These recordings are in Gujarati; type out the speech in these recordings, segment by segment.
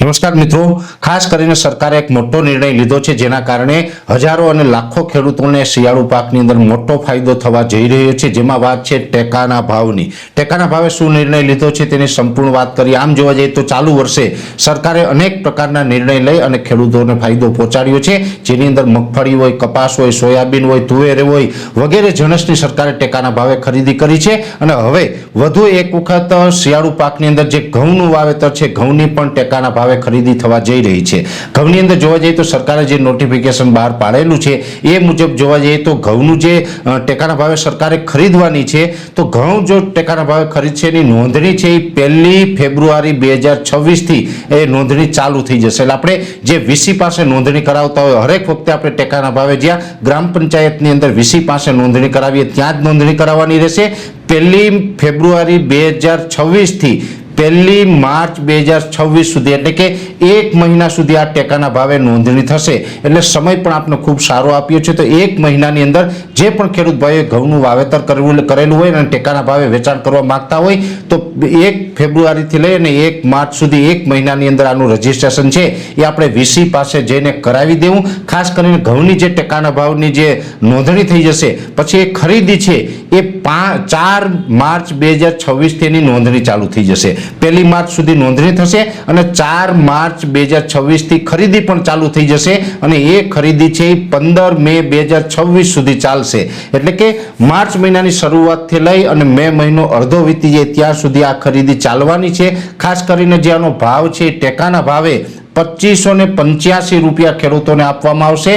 નમસ્કાર મિત્રો. ખાસ કરીને સરકારે એક મોટો નિર્ણય લીધો છે જેના કારણે હજારો અને લાખો ખેડૂતોને શિયાળુ પાકની અંદર મોટો ફાયદો થવા જઈ રહ્યો છે. જેમાં વાત છે ટેકાના ભાવની. ટેકાના ભાવે શું નિર્ણય લીધો છે તેની સંપૂર્ણ વાત કરીએ. આમ જોવા જઈએ તો ચાલુ વર્ષે સરકારે અનેક પ્રકારના નિર્ણય લઈ અને ખેડૂતોને ફાયદો પહોંચાડ્યો છે. જેની અંદર મગફળી હોય, કપાસ હોય, સોયાબીન હોય, તુવેર હોય વગેરે જણસની સરકારે ટેકાના ભાવે ખરીદી કરી છે. અને હવે વધુ એક વખત શિયાળુ પાકની અંદર જે ઘઉંનું વાવેતર છે, ઘઉંની પણ ટેકાના ભાવે ખરીદી થવા જઈ રહી છે. ઘઉંની અંદર જોવા જઈએ તો સરકારે જે નોટિફિકેશન બહાર પાડેલું છે, એ મુજબ જોવા જઈએ તો ઘઉંનું જે ટેકાના ભાવે સરકારે ખરીદવાની છે, તો ઘઉં જો ટેકાના ભાવે ખરીદશે એની નોંધણી છે, એ પહેલી ફેબ્રુઆરી બે હજાર છવ્વીસથી એ નોંધણી ચાલુ થઈ જશે. એટલે આપણે જે વીસી પાસે નોંધણી કરાવતા હોય, હરેક વખતે આપણે ટેકાના ભાવે જ્યાં ગ્રામ પંચાયતની અંદર વીસી પાસે નોંધણી કરાવીએ, ત્યાં જ નોંધણી કરાવવાની રહેશે. પહેલી ફેબ્રુઆરી બે હજાર છવ્વીસથી પહેલી માર્ચ બે હજાર છવ્વીસ સુધી, એટલે કે એક મહિના સુધી આ ટેકાના ભાવે નોંધણી થશે. એટલે સમય પણ આપણે ખૂબ સારો આપ્યો છે. તો એક મહિનાની અંદર જે પણ ખેડૂત ભાઈએ ઘઉંનું વાવેતર કરવું કરેલું હોય અને ટેકાના ભાવે વેચાણ કરવા માગતા હોય, તો એક ફેબ્રુઆરીથી લઈ અને એક માર્ચ સુધી એક મહિનાની અંદર આનું રજીસ્ટ્રેશન છે એ આપણે વીસી પાસે જઈને કરાવી દેવું. ખાસ કરીને ઘઉંની જે ટેકાના ભાવની જે નોંધણી થઈ જશે, પછી એ ખરીદી છે એ પાંચ ચાર માર્ચ બે હજાર છવ્વીસથી એની નોંધણી ચાલુ થઈ જશે. પહેલી માર્ચ સુધી નોંધણી થશે અને ચાર માર્ચ બે હજાર છવ્વીસથી ખરીદી પણ ચાલુ થઈ જશે અને એ ખરીદી છે એ પંદર મે બે હજાર છવ્વીસ સુધી ચાલશે. એટલે કે માર્ચ મહિનાની શરૂઆતથી લઈ અને મે મહિનો અડધો વીતી જાય ત્યાં સુધી આ ખરીદી ચાલવાની છે. ખાસ કરીને જે આનો ભાવ છે એ ટેકાના ભાવે પચીસો ને પંચ્યાસી રૂપિયા ખેડૂતોને આપવામાં આવશે.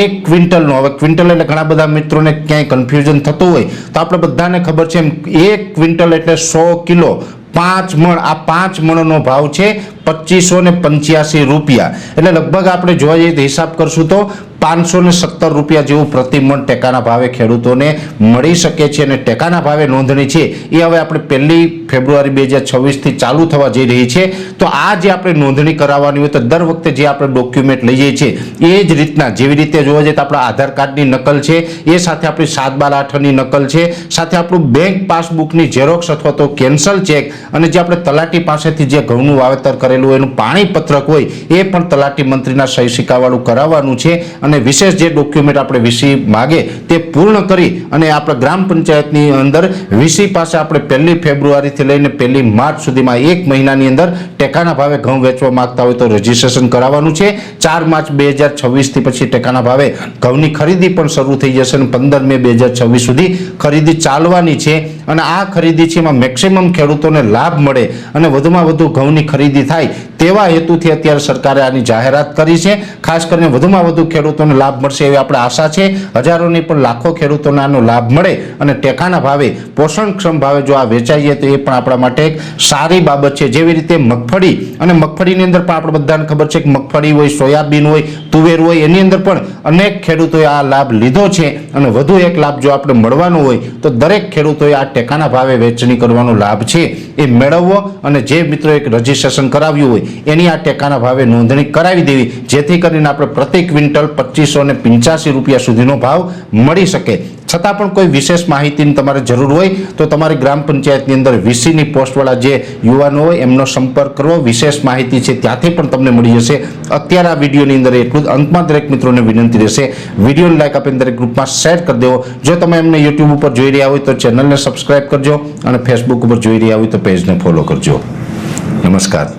એક ક્વિન્ટલનો, હવે ક્વિન્ટલ એટલે ઘણા બધા મિત્રોને ક્યાંય કન્ફ્યુઝન થતું હોય તો આપણે બધાને ખબર છે એમ એક ક્વિન્ટલ એટલે સો કિલો. પાંચ મણ, આ પાંચ મણનો ભાવ છે પચીસો ને પંચ્યાસી રૂપિયા. એટલે લગભગ આપણે જોવા જઈએ, તો હિસાબ કરશું તો પાંચસો ને સત્તર રૂપિયા જેવું પ્રતિ મણ ટેકાના ભાવે ખેડૂતોને મળી શકે છે અને ટેકાના ભાવે નોંધણી છે. એ હવે આપણે પહેલી ફેબ્રુઆરી બે હજાર છવ્વીસથી ચાલુ થવા જઈ રહી છે. તો આ જે આપણે નોંધણી કરાવવાની હોય તો દર વખતે જે આપણે ડોક્યુમેન્ટ લઈએ છીએ, એ જ રીતના જેવી રીતે જોવા જઈએ તો આપણા આધાર કાર્ડની નકલ છે, એ સાથે આપણી સાત બાર આઠની નકલ છે, સાથે આપણું બેંક પાસબુકની ઝેરોક્ષ અથવા તો કેન્સલ ચેક અને જે આપણે તલાટી પાસેથી જે ઘઉંનું વાવેતર કરેલું એનું પાણી પત્રક હોય, એ પણ તલાટી મંત્રીના સહી સિક્કાવાળું કરાવવાનું છે અને વિશેષ જે ડોક્યુમેન્ટ આપણે વીસી માગે તે પૂર્ણ કરી અને આપણે ગ્રામ પંચાયતની અંદર વીસી પાસે આપણે પહેલી ફેબ્રુઆરીથી લઈને પહેલી માર્ચ સુધીમાં એક મહિનાની અંદર ટેકાના ભાવે ઘઉં વેચવા માંગતા હોય તો રજીસ્ટ્રેશન કરાવવાનું છે. ચાર માર્ચ બે હજાર છવ્વીસથી પછી ટેકાના ભાવે ઘઉંની ખરીદી પણ શરૂ થઈ જશે અને પંદર મે બે હજાર છવ્વીસ સુધી ખરીદી ચાલવાની છે. અને આ ખરીદી છે એમાં મેક્સિમમ ખેડૂતોને લાભ મળે અને વધુમાં વધુ ઘઉંની ખરીદી થાય તેવા હેતુથી અત્યારે સરકારે આની જાહેરાત કરી છે. ખાસ કરીને વધુમાં વધુ ખેડૂતોને લાભ મળશે એવી આપણે આશા છે. હજારોની પણ લાખો ખેડૂતોને આનો લાભ મળે અને ટેકાના ભાવે, પોષણક્ષમ ભાવે જો આ વેચાઈએ તો એ પણ આપણા માટે એક સારી બાબત છે. જેવી રીતે મગફળી અને મગફળીની અંદર પણ આપણે બધાને ખબર છે કે મગફળી હોય, સોયાબીન હોય તુવેર હોય એની અંદર પણ અનેક ખેડૂતોએ આ લાભ લીધો છે અને વધુ એક લાભ જો આપણે મળવાનો હોય તો દરેક ખેડૂતોએ આ ટેકાના ભાવે વેચણી કરવાનો લાભ છે. એ મેળવવો અને જે મિત્રો એક રજીસ્ટ્રેશન કરાવ્યું હોય એની આ ટેકાના ભાવે નોંધણી કરાવી દેવી, જેથી કરીને આપણે પ્રતિ ક્વિન્ટલ પચીસો ને પંચ્યાસી રૂપિયા સુધીનો ભાવ મળી શકે. છતાં પણ કોઈ વિશેષ માહિતીની તમારે જરૂર હોય તો તમારી ગ્રામ પંચાયતની અંદર વીસીની પોસ્ટવાળા જે યુવાનો હોય એમનો સંપર્ક કરવો. વિશેષ માહિતી છે ત્યાંથી પણ તમને મળી જશે. અત્યારે આ વિડીયોની અંદર એટલું જ. અંતમાં દરેક મિત્રોને વિનંતી રહેશે. વિડીયોને લાઈક આપીને દરેક ગ્રુપમાં શેર કરી દેવો. જો તમે એમને યુટ્યુબ ઉપર જોઈ રહ્યા હોય તો ચેનલને સબસ્ક્રાઇબ કરજો અને ફેસબુક ઉપર જોઈ રહ્યા હોય તો પેજને ફોલો કરજો. નમસ્કાર.